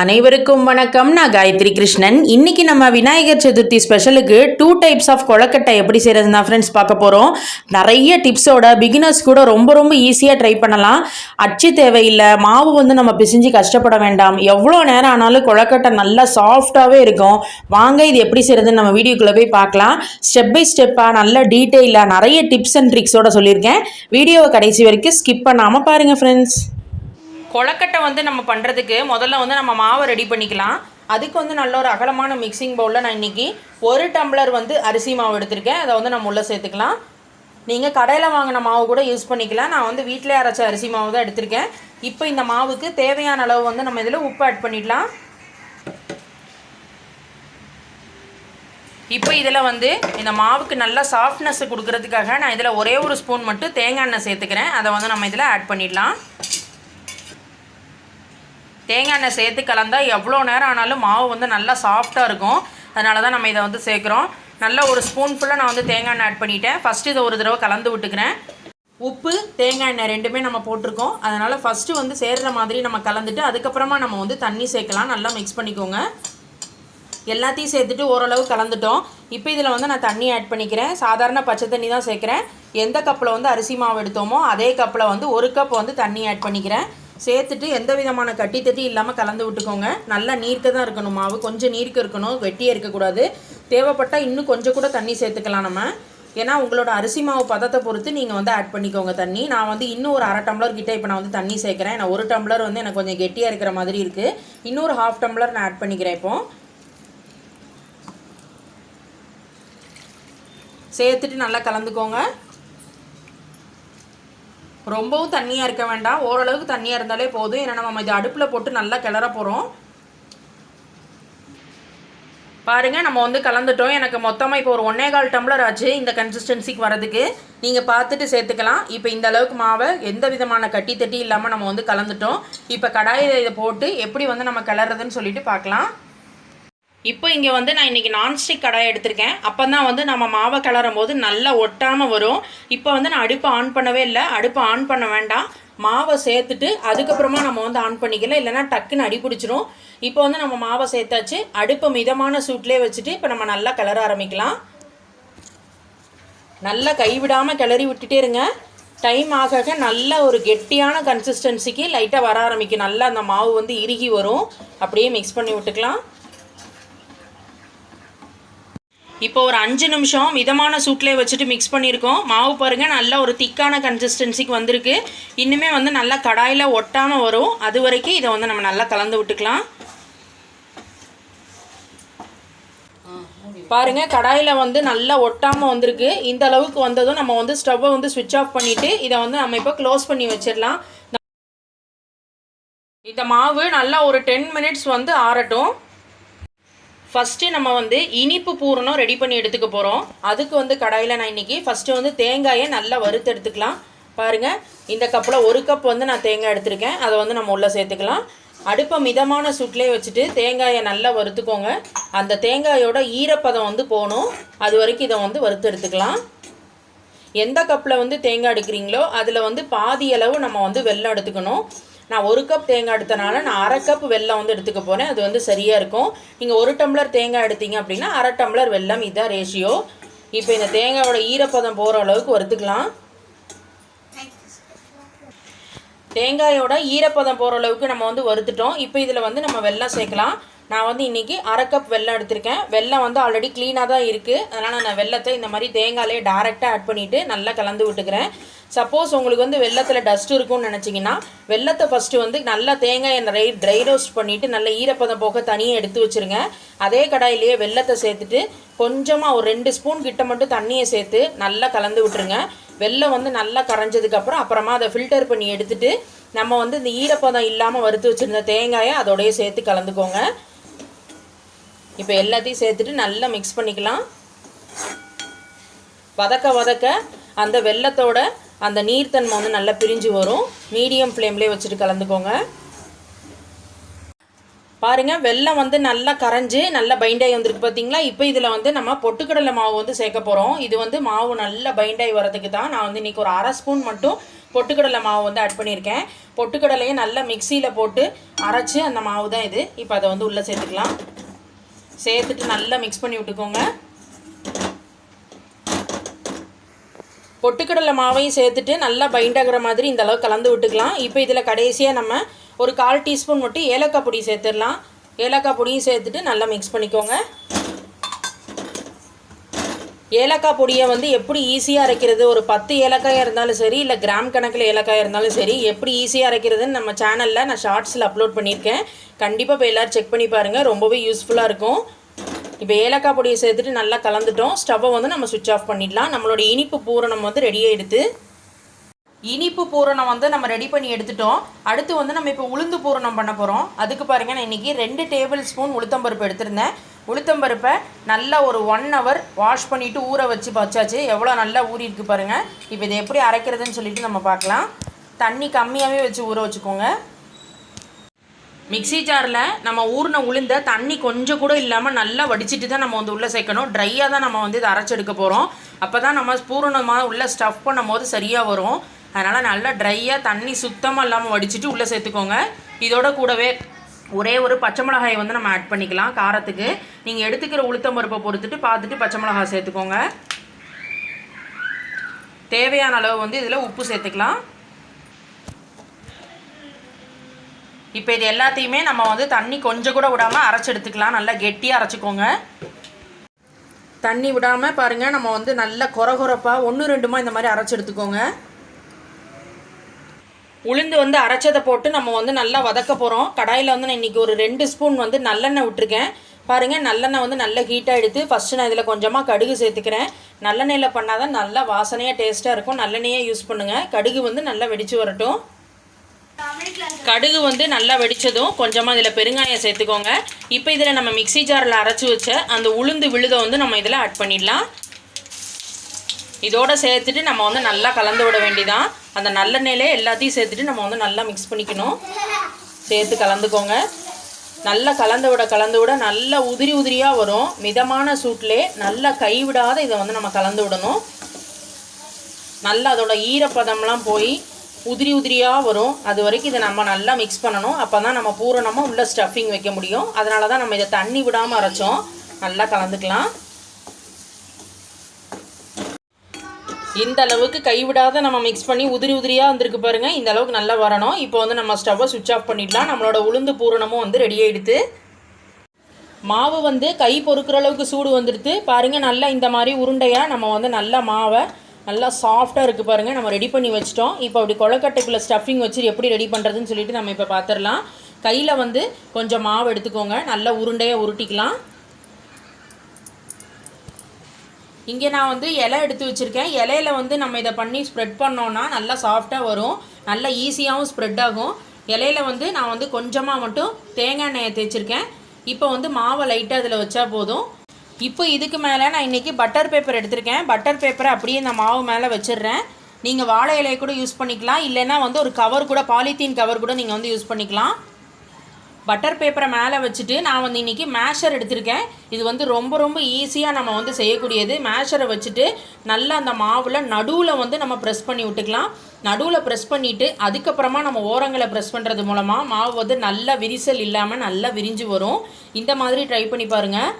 அனைவருக்கும் வணக்கம். நான் காயத்ரி கிருஷ்ணன். இன்னைக்கு நம்ம விநாயகர் சதுர்த்தி ஸ்பெஷலுக்கு டூ டைப்ஸ் ஆஃப் கொழக்கட்டை எப்படி செய்கிறது ஃப்ரெண்ட்ஸ் பார்க்க போகிறோம் நிறைய டிப்ஸோட பிகினர்ஸ் கூட ரொம்ப ரொம்ப ஈஸியாக ட்ரை பண்ணலாம். அச்சு தேவையில்லை. மாவு வந்து நம்ம பிசிஞ்சு கஷ்டப்பட வேண்டாம். எவ்வளோ நேரம் ஆனாலும் கொழக்கட்டை நல்லா சாஃப்டாகவே இருக்கும். வாங்க இது எப்படி செய்கிறதுன்னு நம்ம வீடியோக்குள்ளே போய் பார்க்கலாம். ஸ்டெப் பை ஸ்டெப்பாக நல்ல டீட்டெயிலாக நிறைய டிப்ஸ் அண்ட் ட்ரிக்ஸோட சொல்லியிருக்கேன். வீடியோவை கடைசி வரைக்கும் ஸ்கிப் பண்ணாமல் பாருங்கள் ஃப்ரெண்ட்ஸ் கொழக்கட்டை வந்து நம்ம பண்ணுறதுக்கு முதல்ல வந்து நம்ம மாவை ரெடி பண்ணிக்கலாம். அதுக்கு வந்து நல்ல ஒரு அகலமான மிக்சிங் பவுலில் நான் இன்றைக்கி ஒரு டம்ளர் வந்து அரிசி மாவு எடுத்திருக்கேன். அதை வந்து நம்ம உள்ளே சேர்த்துக்கலாம். நீங்கள் கடையில் வாங்கின மாவு கூட யூஸ் பண்ணிக்கலாம். நான் வந்து வீட்டிலே அரைச்ச அரிசி மாவு தான் எடுத்திருக்கேன். இப்போ இந்த மாவுக்கு தேவையான அளவு வந்து நம்ம இதில் உப்பு ஆட் பண்ணிடலாம். இப்போ இதில் வந்து இந்த மாவுக்கு நல்லா சாஃப்ட்னஸ் கொடுக்கறதுக்காக நான் இதில் ஒரே ஒரு ஸ்பூன் மட்டும் தேங்காய் எண்ணெய் சேர்த்துக்கிறேன். அதை வந்து நம்ம இதில் ஆட் பண்ணிடலாம். தேங்காய் எண்ணெய் சேர்த்து கலந்தால் எவ்வளோ நேரம் ஆனாலும் மாவு வந்து நல்லா சாஃப்டாக இருக்கும். அதனால தான் நம்ம இதை வந்து சேர்க்குறோம். நல்ல ஒரு ஸ்பூன் ஃபுல்லாக நான் வந்து தேங்காய் எண்ணெய் ஆட் பண்ணிட்டேன். ஃபஸ்ட்டு இதை ஒரு தடவை கலந்து விட்டுக்கிறேன். உப்பு தேங்காய் எண்ணெய் ரெண்டுமே நம்ம போட்டிருக்கோம். அதனால் ஃபஸ்ட்டு வந்து சேர்கிற மாதிரி நம்ம கலந்துட்டு அதுக்கப்புறமா நம்ம வந்து தண்ணி சேர்க்கலாம். நல்லா மிக்ஸ் பண்ணிக்கோங்க. எல்லாத்தையும் சேர்த்துட்டு ஓரளவு கலந்துட்டோம். இப்போ இதில் வந்து நான் தண்ணி ஆட் பண்ணிக்கிறேன். சாதாரண பச்சை தண்ணி தான் சேர்க்குறேன். எந்த கப்பில் வந்து அரிசி மாவு எடுத்தோமோ அதே கப்பில் வந்து ஒரு கப் வந்து தண்ணி ஆட் பண்ணிக்கிறேன். சேர்த்துட்டு எந்த விதமான கட்டி தட்டி இல்லாமல் கலந்து விட்டுக்கோங்க. நல்லா நீர்க்க தான் இருக்கணும் மாவு. கொஞ்சம் நீர்க்க இருக்கணும் வெட்டியே இருக்கக்கூடாது. தேவைப்பட்டால் இன்னும் கொஞ்சம் கூட தண்ணி சேர்த்துக்கலாம் நம்ம. ஏன்னா உங்களோட அரிசி மாவு பதத்தை பொறுத்து நீங்கள் வந்து ஆட் பண்ணிக்கோங்க தண்ணி. நான் வந்து இன்னும் ஒரு அரை டம்ளர் கிட்டே இப்போ நான் வந்து தண்ணி சேர்க்குறேன். நான் ஒரு டம்ளர் வந்து எனக்கு கொஞ்சம் கெட்டியாக இருக்கிற மாதிரி இருக்குது இன்னொரு ஹாஃப் டம்ளர் நான் ஆட் பண்ணிக்கிறேன் இப்போது சேர்த்துட்டு நல்லா கலந்துக்கோங்க. ரொம்பவும் தண்ணியாக இருக்க வேண்டாம். ஓரளவுக்கு தண்ணியாக இருந்தாலே போதும். ஏன்னா நம்ம இது அடுப்பில் போட்டு நல்லா கிளற போகிறோம் பாருங்கள் நம்ம வந்து கலந்துட்டோம். எனக்கு மொத்தமாக இப்போ ஒரு ஒன்னே கால் டம்ளர் ஆச்சு இந்த கன்சிஸ்டன்சிக்கு வரதுக்கு நீங்கள் பார்த்துட்டு சேர்த்துக்கலாம். இப்போ இந்த அளவுக்கு மாவை எந்த விதமான கட்டி தட்டி இல்லாமல் நம்ம வந்து கலந்துட்டோம். இப்போ கடாயில் இதை போட்டு எப்படி வந்து நம்ம கிளறதுன்னு சொல்லிட்டு பார்க்கலாம். இப்போ இங்கே வந்து நான் இன்றைக்கி நான்ஸ்டிக் கடாய் எடுத்திருக்கேன். அப்போ தான் வந்து நம்ம மாவை கிளறும் போது நல்லா ஒட்டாமல் வரும். இப்போ வந்து நான் அடுப்பை ஆன் பண்ணவே இல்லை. அடுப்பை ஆன் பண்ண வேண்டாம். மாவை சேர்த்துட்டு அதுக்கப்புறமா நம்ம வந்து ஆன் பண்ணிக்கலாம். இல்லைனா டக்குன்னு அடி பிடிச்சிரும். இப்போ வந்து நம்ம மாவை சேர்த்தாச்சு. அடுப்பை மிதமான சூட்லேயே வச்சுட்டு இப்போ நம்ம நல்லா கிளற ஆரம்பிக்கலாம். நல்லா கைவிடாமல் கிளறி விட்டுட்டே இருங்க. டைம் ஆக ஆக நல்ல ஒரு கெட்டியான கன்சிஸ்டன்சிக்கு லைட்டாக வர ஆரம்பிக்கும். நல்லா அந்த மாவு வந்து இறுகி வரும். அப்படியே மிக்ஸ் பண்ணி விட்டுக்கலாம். இப்போ ஒரு அஞ்சு நிமிஷம் மிதமான சூட்லேயே வச்சுட்டு மிக்ஸ் பண்ணியிருக்கோம். மாவு பாருங்கள் நல்ல ஒரு திக்கான கன்சிஸ்டன்சிக்கு வந்திருக்கு. இன்னுமே வந்து நல்லா கடாயில் ஒட்டாமல் வரும். அது வரைக்கும் இதை வந்து நம்ம நல்லா கலந்து விட்டுக்கலாம். பாருங்க கடாயில் வந்து நல்லா ஒட்டாமல் வந்திருக்கு. இந்த அளவுக்கு வந்ததும் நம்ம வந்து ஸ்டவ்வை வந்து சுவிட்ச் ஆஃப் பண்ணிவிட்டு இதை வந்து நம்ம இப்போ க்ளோஸ் பண்ணி வச்சிடலாம். இந்த மாவு நல்லா ஒரு டென் மினிட்ஸ் வந்து ஆறட்டும். ஃபஸ்ட்டு நம்ம வந்து இனிப்பு பூரணம் ரெடி பண்ணி எடுத்துக்க போகிறோம் அதுக்கு வந்து கடாயில் நான் இன்றைக்கி ஃபஸ்ட்டு வந்து தேங்காயை நல்லா வறுத்து எடுத்துக்கலாம். பாருங்கள் இந்த கப்பில் ஒரு கப் வந்து நான் தேங்காய் எடுத்திருக்கேன். அதை வந்து நம்ம உள்ளே சேர்த்துக்கலாம். அடுப்பை மிதமான சுட்லேயே வச்சுட்டு தேங்காயை நல்லா வறுத்துக்கோங்க. அந்த தேங்காயோட ஈரப்பதம் வந்து போகணும். அது வரைக்கும் இதை வந்து வறுத்து எடுத்துக்கலாம். எந்த கப்பில் வந்து தேங்காய் எடுக்கிறீங்களோ அதில் வந்து பாதி அளவு நம்ம வந்து வெள்ளம் எடுத்துக்கணும். நான் ஒரு கப் தேங்காய் எடுத்தனால நான் அரை கப் வெல்லம் வந்து எடுத்துக்க போகிறேன் அது வந்து சரியாக இருக்கும். நீங்கள் ஒரு டம்ளர் தேங்காய் எடுத்தீங்க அப்படின்னா அரை டம்ளர் வெல்லம் இதுதான் ரேஷியோ இப்போ இந்த தேங்காயோட ஈரப்பதம் போகிற அளவுக்கு வறுத்துக்கலாம். தேங்காயோட ஈரப்பதம் போகிற அளவுக்கு நம்ம வந்து வறுத்துட்டோம். இப்போ இதில் வந்து நம்ம வெல்லம் சேர்க்கலாம். நான் வந்து இன்றைக்கி அரை கப் வெல்லம் எடுத்திருக்கேன். வெல்லம் வந்து ஆல்ரெடி க்ளீனாக தான் இருக்குது அதனால் நான் வெள்ளத்தை இந்த மாதிரி தேங்காயிலே டேரெக்டாக ஆட் பண்ணிவிட்டு நல்லா கலந்து விட்டுக்கிறேன். சப்போஸ் உங்களுக்கு வந்து வெள்ளத்தில் டஸ்ட் இருக்கும்னு நினச்சிங்கன்னா வெள்ளத்தை ஃபஸ்ட்டு வந்து நல்லா தேங்காயை ட்ரை ட்ரை ரோஸ்ட் பண்ணிவிட்டு நல்ல ஈரப்பதம் போக தனியாக எடுத்து வச்சுருங்க. அதே கடாயிலேயே வெள்ளத்தை சேர்த்துட்டு கொஞ்சமாக ஒரு ரெண்டு ஸ்பூன் கிட்ட மட்டும் தண்ணியை சேர்த்து நல்லா கலந்து விட்டுருங்க. வெள்ளம் வந்து நல்லா கரைஞ்சதுக்கப்புறம் அப்புறமா அதை ஃபில்டர் பண்ணி எடுத்துட்டு நம்ம வந்து இந்த ஈரப்பதம் இல்லாமல் வறுத்து வச்சுருந்த தேங்காயை அதோடய சேர்த்து கலந்துக்கோங்க. இப்போ எல்லாத்தையும் சேர்த்துட்டு நல்லா மிக்ஸ் பண்ணிக்கலாம். வதக்க வதக்க அந்த வெள்ளத்தோட அந்த நீர்த்தன்மை வந்து நல்லா பிரிஞ்சு வரும். மீடியம் ஃப்ளேம்லேயே வச்சுட்டு கலந்துக்கோங்க. பாருங்கள் வெல்லம் வந்து நல்லா கரைஞ்சு நல்லா பைண்டாகி வந்திருக்கு பார்த்தீங்களா இப்போ இதில் வந்து நம்ம பொட்டுக்கடலை மாவு வந்து சேர்க்க போகிறோம் இது வந்து மாவு நல்லா பைண்டாகி வரதுக்கு தான் நான் வந்து இன்றைக்கி ஒரு அரை ஸ்பூன் மட்டும் பொட்டுக்கடலை மாவு வந்து ஆட் பண்ணியிருக்கேன். பொட்டுக்கடலையும் நல்லா மிக்சியில் போட்டு அரைச்சி அந்த மாவு தான் இது. இப்போ அதை வந்து உள்ளே சேர்த்துக்கலாம். சேர்த்துட்டு நல்லா மிக்ஸ் பண்ணி விட்டுக்கோங்க. பொட்டுக்கடலை மாவையும் சேர்த்துட்டு நல்லா பைண்ட் ஆகிற மாதிரி இந்த அளவு கலந்து விட்டுக்கலாம். இப்போ இதில் கடைசியாக நம்ம ஒரு கால் டீஸ்பூன் மட்டும் ஏலக்காய் பொடி சேர்த்துடலாம். ஏலக்காய் பொடியும் சேர்த்துட்டு நல்லா மிக்ஸ் பண்ணிக்கோங்க. ஏலக்காய் பொடியை வந்து எப்படி ஈஸியாக அரைக்கிறது? ஒரு பத்து ஏலக்காயாக இருந்தாலும் சரி இல்லை கிராம் கணக்கில் ஏலக்காயாக இருந்தாலும் சரி எப்படி ஈஸியாக அரைக்கிறதுன்னு நம்ம சேனலில் நான் ஷார்ட்ஸில் அப்லோட் பண்ணியிருக்கேன். கண்டிப்பாக இப்போ எல்லோரும் செக் பண்ணி பாருங்கள் ரொம்பவே யூஸ்ஃபுல்லாக இருக்கும். இப்போ ஏலக்காய் பொடியை சேர்த்துட்டு நல்லா கலந்துட்டோம். ஸ்டவ்வை வந்து நம்ம சுவிட்ச் ஆஃப் பண்ணிடலாம். நம்மளோட இனிப்பு பூரணம் வந்து ரெடி ஆகிடுது இனிப்பு பூரணம் வந்து நம்ம ரெடி பண்ணி எடுத்துட்டோம். அடுத்து வந்து நம்ம இப்போ உளுந்து பூரணம் பண்ண போகிறோம் அதுக்கு பாருங்கள் நான் இன்றைக்கி ரெண்டு டேபிள் ஸ்பூன் உளுத்தம்பருப்பு எடுத்திருந்தேன். உளுத்தம்பருப்பை நல்லா ஒரு ஒன் ஹவர் வாஷ் பண்ணிவிட்டு ஊற வச்சு வச்சாச்சு எவ்வளோ நல்லா ஊறியிருக்கு பாருங்கள் இப்போ இதை எப்படி அரைக்கிறதுன்னு சொல்லிட்டு நம்ம பார்க்கலாம். தண்ணி கம்மியாகவே வச்சு ஊற வச்சுக்கோங்க. மிக்ஸி ஜாரில் நம்ம ஊறின உளுந்த தண்ணி கொஞ்சம் கூட இல்லாமல் நல்லா வடிச்சிட்டு தான் நம்ம வந்து உள்ளே சேர்க்கணும். ட்ரையாக தான் நம்ம வந்து இதை அரைச்செடுக்க போகிறோம் அப்போ தான் நம்ம பூரணமாக உள்ளே ஸ்டஃப் பண்ணும் போது சரியாக வரும். அதனால் நல்லா ட்ரையாக தண்ணி சுத்தமாக இல்லாமல் வடிச்சிட்டு உள்ளே சேர்த்துக்கோங்க. இதோட கூடவே ஒரே ஒரு பச்சை மிளகாயை வந்து நம்ம ஆட் பண்ணிக்கலாம் காரத்துக்கு. நீங்கள் எடுத்துக்கிற உளுத்தம் பருப்பை பொறுத்துட்டு பார்த்துட்டு பச்சை மிளகாய் சேர்த்துக்கோங்க. தேவையான அளவு வந்து இதில் உப்பு சேர்த்துக்கலாம். இப்போ இது எல்லாத்தையுமே நம்ம வந்து தண்ணி கொஞ்சம் கூட விடாமல் அரைச்சி எடுத்துக்கலாம். நல்லா கெட்டியாக அரைச்சிக்கோங்க. தண்ணி விடாமல் பாருங்கள் நம்ம வந்து நல்லா குறை குறைப்பாக ஒன்று ரெண்டுமா இந்த மாதிரி அரைச்சி எடுத்துக்கோங்க. உளுந்து வந்து அரைச்சதை போட்டு நம்ம வந்து நல்லா வதக்க போகிறோம் கடாயில் வந்து நான் இன்றைக்கி ஒரு ரெண்டு ஸ்பூன் வந்து நல்லெண்ணெய் விட்டுருக்கேன். பாருங்கள் நல்லெண்ணெய் வந்து நல்லா ஹீட்டாக எடுத்து ஃபஸ்ட்டு நான் இதில் கொஞ்சமாக கடுகு சேர்த்துக்கிறேன். நல்லெண்ணெயில் பண்ணால் தான் நல்லா வாசனையாக டேஸ்ட்டாக இருக்கும். நல்லெண்ணெயே யூஸ் பண்ணுங்கள் கடுகு வந்து நல்லா வெடித்து வரட்டும். கடுகு வந்து நல்லா வெடித்ததும் கொஞ்சமாக இதில் பெருங்காயம் சேர்த்துக்கோங்க. இப்போ இதில் நம்ம மிக்சி ஜாரில் அரைச்சி வச்ச அந்த உளுந்து விழுதை வந்து நம்ம இதில் ஆட் பண்ணிடலாம். இதோடு சேர்த்துட்டு நம்ம வந்து நல்லா கலந்து விட வேண்டிதான். அந்த நல்லெண்ணெயிலே எல்லாத்தையும் சேர்த்துட்டு நம்ம வந்து நல்லா மிக்ஸ் பண்ணிக்கணும். சேர்த்து கலந்துக்கோங்க. நல்லா கலந்து விட கலந்து விட நல்லா உதிரி உதிரியாக வரும். மிதமான சூட்லே நல்லா கைவிடாத இதை வந்து நம்ம கலந்து விடணும். நல்லா அதோட ஈரப்பதம்லாம் போய் உதிரி உதிரியாக வரும். அது வரைக்கும் இதை நம்ம நல்லா மிக்ஸ் பண்ணணும். அப்போ தான் நம்ம பூரணமாக உள்ள ஸ்டஃபிங் வைக்க முடியும். அதனால தான் நம்ம இதை தண்ணி விடாமல் அரைச்சோம். நல்லா கலந்துக்கலாம். இந்த அளவுக்கு கைவிடாத நம்ம மிக்ஸ் பண்ணி உதிரி உதிரியாக வந்திருக்கு பாருங்கள் இந்த அளவுக்கு நல்லா வரணும். இப்போ வந்து நம்ம ஸ்டவ்வை சுவிட்ச் ஆஃப் பண்ணிடலாம். நம்மளோட உளுந்து பூரணமும் வந்து ரெடி ஆகிடுது மாவு வந்து கை பொறுக்கிற அளவுக்கு சூடு வந்துடுது பாருங்கள் நல்லா இந்த மாதிரி உருண்டையாக நம்ம வந்து நல்லா மாவை நல்லா சாஃப்டாக இருக்குது பாருங்கள் நம்ம ரெடி பண்ணி வச்சிட்டோம். இப்போ அப்படி கொலக்கட்டைக்குள்ளே ஸ்டஃபிங் வச்சு எப்படி ரெடி பண்ணுறதுன்னு சொல்லிட்டு நம்ம இப்போ பார்த்துடலாம் கையில் வந்து கொஞ்சம் மாவு எடுத்துக்கோங்க. நல்லா உருண்டையாக உருட்டிக்கலாம். இங்கே நான் வந்து இலை எடுத்து வச்சுருக்கேன். இலையில வந்து நம்ம இதை பண்ணி ஸ்ப்ரெட் பண்ணோன்னா நல்லா சாஃப்டாக வரும். நல்லா ஈஸியாகவும் ஸ்ப்ரெட் ஆகும். இலையில வந்து நான் வந்து கொஞ்சமாக மட்டும் தேங்காய் எண்ணெயை தேய்ச்சிருக்கேன். இப்போ வந்து மாவை லைட்டாக அதில் வச்சா போதும். இப்போ இதுக்கு மேலே நான் இன்றைக்கி பட்டர் பேப்பர் எடுத்திருக்கேன். பட்டர் பேப்பரை அப்படியே இந்த மாவு மேலே வச்சிடுறேன். நீங்கள் வாழை இலையை கூட யூஸ் பண்ணிக்கலாம். இல்லைன்னா வந்து ஒரு கவர் கூட பாலித்தீன் கவர் கூட நீங்கள் வந்து யூஸ் பண்ணிக்கலாம். பட்டர் பேப்பரை மேலே வச்சுட்டு நான் வந்து இன்றைக்கி மேஷர் எடுத்திருக்கேன். இது வந்து ரொம்ப ரொம்ப ஈஸியாக நம்ம வந்து செய்யக்கூடியது. மேஷரை வச்சுட்டு நல்லா அந்த மாவில் நடுவில் வந்து நம்ம ப்ரெஸ் பண்ணி விட்டுக்கலாம். நடுவில் ப்ரெஸ் பண்ணிவிட்டு அதுக்கப்புறமா நம்ம ஓரங்களை ப்ரெஸ் பண்ணுறது மூலமாக மாவு வந்து நல்லா விரிசல் இல்லாமல் நல்லா விரிஞ்சு வரும். இந்த மாதிரி ட்ரை பண்ணி பாருங்கள்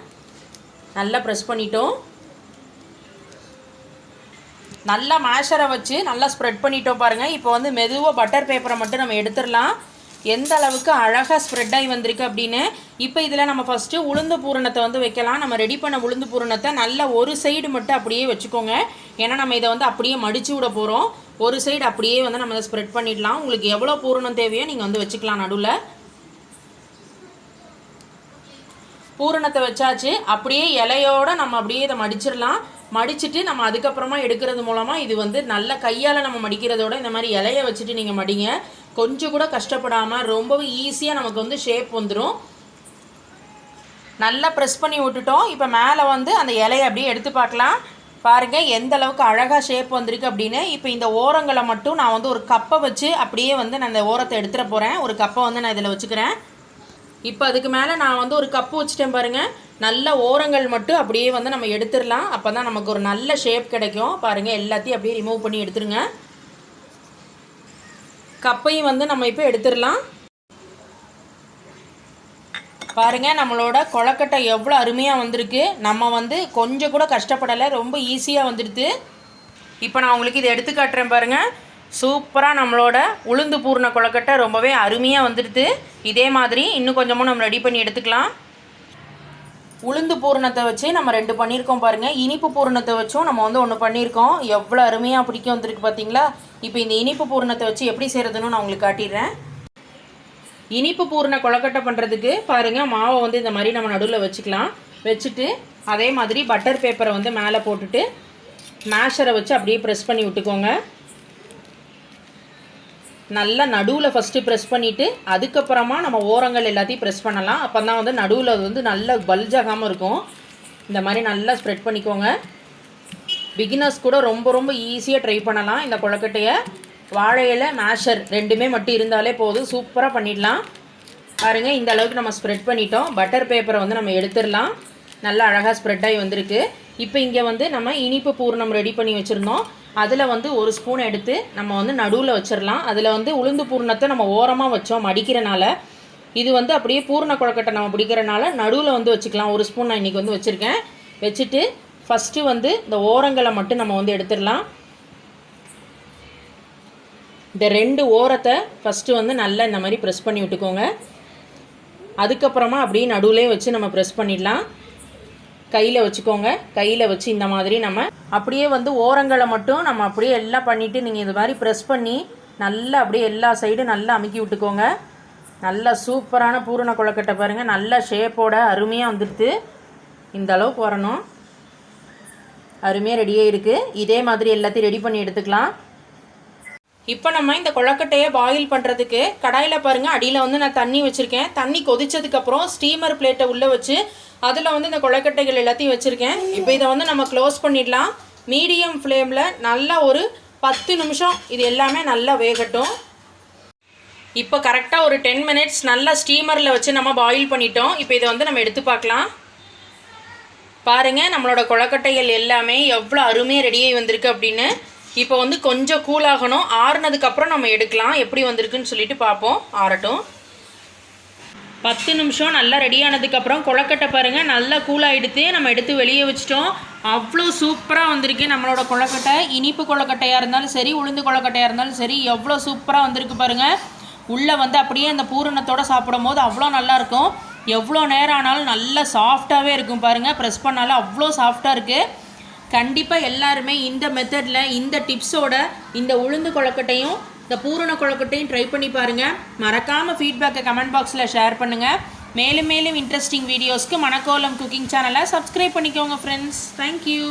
நல்லா ப்ரெஸ் பண்ணிட்டோம். நல்லா மேஷரை வச்சு நல்லா ஸ்ப்ரெட் பண்ணிட்டோம் பாருங்கள் இப்போ வந்து மெதுவாக பட்டர் பேப்பரை மட்டும் நம்ம எடுத்துடலாம். எந்த அளவுக்கு அழகாக ஸ்ப்ரெட் ஆகி வந்திருக்கு அப்படின்னு. இப்போ இதில் நம்ம ஃபஸ்ட்டு உளுந்து பூரணத்தை வந்து வைக்கலாம். நம்ம ரெடி பண்ண உளுந்து பூரணத்தை நல்லா ஒரு சைடு மட்டும் அப்படியே வச்சுக்கோங்க. ஏன்னா நம்ம இதை வந்து அப்படியே மடித்து விட போகிறோம் ஒரு சைடு அப்படியே வந்து நம்ம இதை ஸ்ப்ரெட் பண்ணிடலாம். உங்களுக்கு எவ்வளோ பூரணம் தேவையோ நீங்கள் வந்து வச்சுக்கலாம் நடுவில். பூரணத்தை வச்சாச்சு. அப்படியே இலையோட நம்ம அப்படியே இதை மடிச்சிடலாம். மடிச்சுட்டு நம்ம அதுக்கப்புறமா எடுக்கிறது மூலமாக இது வந்து நல்ல கையால் நம்ம மடிக்கிறதோட இந்த மாதிரி இலையை வச்சுட்டு நீங்கள் மடிங்க. கொஞ்சம் கூட கஷ்டப்படாமல் ரொம்பவும் ஈஸியாக நமக்கு வந்து ஷேப் வந்துடும் நல்லா ப்ரெஸ் பண்ணி விட்டுட்டோம். இப்போ மேலே வந்து அந்த இலையை அப்படியே எடுத்து பார்க்கலாம். பாருங்கள் எந்த அளவுக்கு அழகாக ஷேப் வந்திருக்கு அப்படின்னு. இப்போ இந்த ஓரங்களை மட்டும் நான் வந்து ஒரு கப்பை வச்சு அப்படியே வந்து நான் அந்த ஓரத்தை எடுத்துகிட்டு போகிறேன் ஒரு கப்பை வந்து நான் இதில் வச்சுக்கிறேன். இப்போ அதுக்கு மேலே நான் வந்து ஒரு கப்பு வச்சுட்டேன் பாருங்கள் நல்ல ஓரங்கள் மட்டும் அப்படியே வந்து நம்ம எடுத்துடலாம். அப்போ தான் நமக்கு ஒரு நல்ல ஷேப் கிடைக்கும். பாருங்கள் எல்லாத்தையும் அப்படியே ரிமூவ் பண்ணி எடுத்துருங்க கப்பையும் வந்து நம்ம இப்போ எடுத்துடலாம். பாருங்கள் நம்மளோட கொழக்கட்டை எவ்வளோ அருமையாக வந்திருக்கு. நம்ம வந்து கொஞ்சம் கூட கஷ்டப்படலை. ரொம்ப ஈஸியாக வந்துடுது. இப்போ நான் உங்களுக்கு இதை எடுத்து காட்டுறேன் பாருங்கள் சூப்பராக நம்மளோட உளுந்து பூர்ண கொழக்கட்டை ரொம்பவே அருமையாக வந்துடுது. இதே மாதிரி இன்னும் கொஞ்சமும் நம்ம ரெடி பண்ணி எடுத்துக்கலாம். உளுந்து பூரணத்தை வச்சு நம்ம ரெண்டு பண்ணியிருக்கோம் பாருங்கள் இனிப்பு பூரணத்தை வச்சும் நம்ம வந்து ஒன்று பண்ணியிருக்கோம். எவ்வளோ அருமையாக பிடிக்க வந்திருக்கு பார்த்தீங்களா இப்போ இந்த இனிப்பு பூரணத்தை வச்சு எப்படி செய்கிறதுன்னு நான் உங்களுக்கு காட்டிடுறேன். இனிப்பு பூரண கொழக்கட்டை பண்ணுறதுக்கு பாருங்கள் மாவை வந்து இந்த மாதிரி நம்ம நடுவில் வச்சுக்கலாம். வச்சுட்டு அதே மாதிரி பட்டர் பேப்பரை வந்து மேலே போட்டுட்டு மேஷரை வச்சு அப்படியே ப்ரெஸ் பண்ணி விட்டுக்கோங்க. நல்லா நடுவில் ஃபஸ்ட்டு ப்ரெஸ் பண்ணிவிட்டு அதுக்கப்புறமா நம்ம ஓரங்கள் எல்லாத்தையும் ப்ரெஸ் பண்ணலாம். அப்போ தான் வந்து நடுவில் அது வந்து நல்லா பல்ஜாகாமல் இருக்கும். இந்த மாதிரி நல்லா ஸ்ப்ரெட் பண்ணிக்கோங்க. பிகினர்ஸ் கூட ரொம்ப ரொம்ப ஈஸியாக ட்ரை பண்ணலாம். இந்த கொழக்கட்டையை. வாழை மேஷர் ரெண்டுமே மட்டும் இருந்தாலே போதும். சூப்பராக பண்ணிடலாம். பாருங்கள் இந்த அளவுக்கு நம்ம ஸ்ப்ரெட் பண்ணிட்டோம். பட்டர் பேப்பரை வந்து நம்ம எடுத்துடலாம். நல்லா அழகாக ஸ்ப்ரெட் ஆகி வந்திருக்கு. இப்போ இங்கே வந்து நம்ம இனிப்பு பூர்ணம் ரெடி பண்ணி வச்சுருந்தோம். அதில் வந்து ஒரு ஸ்பூன் எடுத்து நம்ம வந்து நடுவில் வச்சிடலாம் அதில் வந்து உளுந்து பூர்ணத்தை நம்ம ஓரமாக வச்சோம் மடிக்கிறனால. இது வந்து அப்படியே பூர்ண குழக்கட்டை நம்ம பிடிக்கிறனால நடுவில் வந்து வச்சுக்கலாம். ஒரு ஸ்பூன் நான் இன்றைக்கி வந்து வச்சுருக்கேன். வச்சுட்டு ஃபஸ்ட்டு வந்து இந்த ஓரங்களை மட்டும் நம்ம வந்து எடுத்துடலாம் இந்த ரெண்டு ஓரத்தை ஃபஸ்ட்டு வந்து நல்லா இந்த மாதிரி ப்ரெஸ் பண்ணி விட்டுக்கோங்க. அதுக்கப்புறமா அப்படியே நடுவுலேயே வச்சு நம்ம ப்ரெஸ் பண்ணிடலாம். கையில் வச்சுக்கோங்க. கையில் வச்சு இந்த மாதிரி நம்ம அப்படியே வந்து ஓரங்களை மட்டும் நம்ம அப்படியே எல்லாம் பண்ணிவிட்டு நீங்கள் இது மாதிரி ப்ரெஸ் பண்ணி நல்லா அப்படியே எல்லா சைடும் நல்லா அமுக்கி விட்டுக்கோங்க. நல்லா சூப்பரான பூரண கொழக்கட்டை பாருங்கள் நல்லா ஷேப்போட அருமையாக வந்துடுது இந்த அளவுக்கு வரணும். அருமையாக ரெடியாக இருக்குது இதே மாதிரி எல்லாத்தையும் ரெடி பண்ணி எடுத்துக்கலாம். இப்போ நம்ம இந்த கொழக்கட்டையை பாயில் பண்ணுறதுக்கு கடாயில் பாருங்கள் அடியில் வந்து நான் தண்ணி வச்சுருக்கேன். தண்ணி கொதித்ததுக்கப்புறம் ஸ்டீமர் பிளேட்டை உள்ளே வச்சு அதில் வந்து இந்த கொழக்கட்டைகள் எல்லாத்தையும் வச்சுருக்கேன். இப்போ இதை வந்து நம்ம க்ளோஸ் பண்ணிடலாம். மீடியம் ஃப்ளேமில் நல்லா ஒரு பத்து நிமிஷம் இது எல்லாமே நல்லா வேகட்டும். இப்போ கரெக்டாக ஒரு டென் மினிட்ஸ் நல்லா ஸ்டீமரில் வச்சு நம்ம பாயில் பண்ணிட்டோம். இப்போ இதை வந்து நம்ம எடுத்து பார்க்கலாம். பாருங்கள் நம்மளோட கொழக்கட்டைகள் எல்லாமே எவ்வளோ அருமையாக ரெடியாகி வந்திருக்கு அப்படின்னு. இப்போ வந்து கொஞ்சம் கூலாகணும் ஆறுனதுக்கப்புறம் நம்ம எடுக்கலாம். எப்படி வந்திருக்குன்னு சொல்லிட்டு பார்ப்போம். ஆறட்டும். பத்து நிமிஷம் நல்லா ரெடி ஆனதுக்கப்புறம் கொழக்கட்டை பாருங்கள் நல்லா கூலாகிடுத்து நம்ம எடுத்து வெளியே வச்சிட்டோம். அவ்வளோ சூப்பராக வந்திருக்கு நம்மளோட கொழக்கட்டை. இனிப்பு கொழக்கட்டையாக இருந்தாலும் சரி உளுந்து கொழக்கட்டையாக இருந்தாலும் சரி எவ்வளோ சூப்பராக வந்திருக்கு பாருங்கள் உள்ளே வந்து அப்படியே அந்த பூரணத்தோடு சாப்பிடும் போது அவ்வளோ நல்லாயிருக்கும் எவ்வளோ நேரம் ஆனாலும் நல்லா சாஃப்டாகவே இருக்கும் பாருங்கள் ப்ரெஸ் பண்ணாலும் அவ்வளோ சாஃப்டாக இருக்குது கண்டிப்பாக எல்லாருமே இந்த மெத்தடில் இந்த டிப்ஸோட இந்த உளுந்து கொழக்கட்டையும் இந்த பூரண கொழக்கட்டையும் ட்ரை பண்ணி பாருங்கள் மறக்காமல் ஃபீட்பேக்கை கமெண்ட் பாக்ஸில் ஷேர் பண்ணுங்கள் மேலும் மேலும் இன்ட்ரெஸ்டிங் வீடியோஸ்க்கு மணக்கோலம் குக்கிங் சேனலை சப்ஸ்கிரைப் பண்ணிக்கோங்க ஃப்ரெண்ட்ஸ் தேங்க்யூ